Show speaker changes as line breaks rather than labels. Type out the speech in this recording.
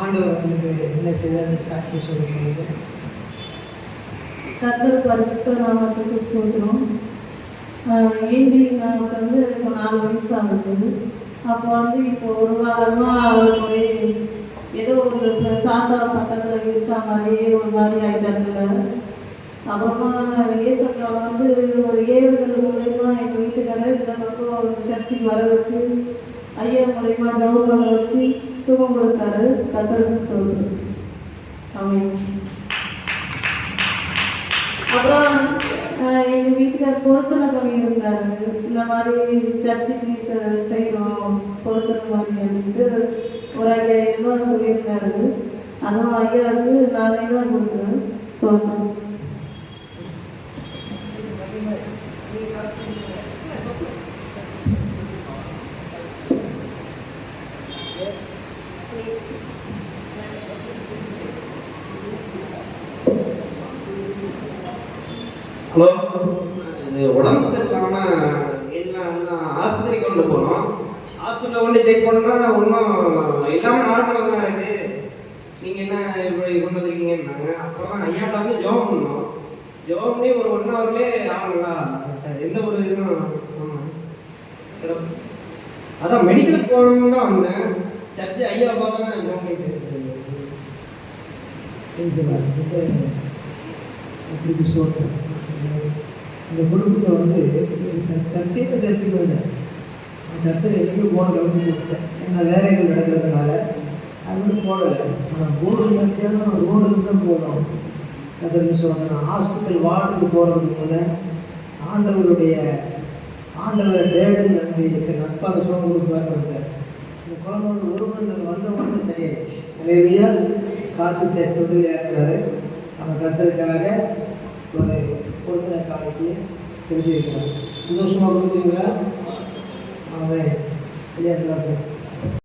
ஆண்டவர் உங்களுக்கு என்ன செய்தார் சாட்சி சொல்லுங்க
கர்த்தர் பரிசுத்த நாமத்துக்கு சொல்கிறோம் ஏஞ்சி நமக்கு வந்து இப்போ நாலு வயசு ஆகுது அப்போ வந்து இப்போ ஒரு வாரமாக அவருக்கு ஒரே ஏதோ ஒரு சாந்தா பக்கத்தில் இருக்க மாதிரியே ஒரு மாதிரி ஆகிட்டாங்க அப்புறமா ஏசப்பா வந்து ஒரு ஏவுகள் மூலயமா எங்கள் வீட்டுக்காரர் இந்த பக்கம் சர்ச்சுக்கு வர வச்சு ஐயா மூலயமா ஜவு வச்சு சுகம் கொடுத்தாரு கத்தருக்கு சொல்லுது அவன் அப்புறம் எங்கள் எங்க வீட்டுக்கார் பொருத்தனை பண்ணியிருந்தாரு. இந்த மாதிரி சர்ச்சுக்கு செ- செய்யணும் பொருத்தனை மாதிரி அப்படின்ட்டு ஒரு ஐயாயிரம் ரூபாய் சொல்லியிருந்தாரு. அதுவும் ஐயாவுக்கு நாலாயிரம் ரூபாய் கொடுக்குறேன் சொல்றேன்
ஹலோ இது உடம்பு சரியில்லாம என்ன ஆஸ்பத்திரி கொண்டு போனோம். ஹாஸ்பிட்டலில் கொண்டு செக் பண்ணா ஒன்றும் இல்லாமல் நார்மலாக தான் இருக்கு. நீங்கள் என்ன இப்படி கொண்டு வந்திருக்கீங்கன்னாங்க. அப்புறம் ஐயாட்ட வந்து ஜோம் பண்ணோம். ஜோம் பண்ணி ஒரு ஒன் ஹவர்லேயே ஆகுங்களா எந்த ஒரு இதுவும் அதான் மெடிக்கல் போகணும்னு தான் வந்தேன். சர்ச்சு ஐயா பார்த்தா
அப்படி சொல்கிறேன் இந்த குடும்பத்தை வந்து சர்ச்சைக்கு சர்ச்சுக்கு வந்தேன் சர்ச்சை என்றைக்கும் போன கவனிச்சு கொடுத்தேன் ஏன்னா வேலைகள் நடக்கிறதுனால அது வந்து போடலை. ஆனால் போர்டு நினைக்கிறோம் ரோடுக்கு தான் போகணும். அதற்கு சொல்கிறேன் ஹாஸ்பிட்டல் வார்டுக்கு போகிறதுக்கு முன்னே ஆண்டவருடைய ஆண்டவரை தேடு நம்பி எனக்கு நட்பாக சுகம் கொடுப்பாருன்னு வந்தார் இந்த குழந்தை வந்து ஒரு மணி நேரம் வந்த உடனே சரியாயிடுச்சு. நிறைய காற்று சேர்த்து விட்டு இருக்கிறாரு நம்ம கத்தருக்காக ஒரு பொருத்தனை காலைக்கு செஞ்சுருக்கிறார் சந்தோஷமாக கொடுக்குறீங்களா அவன் ஐயா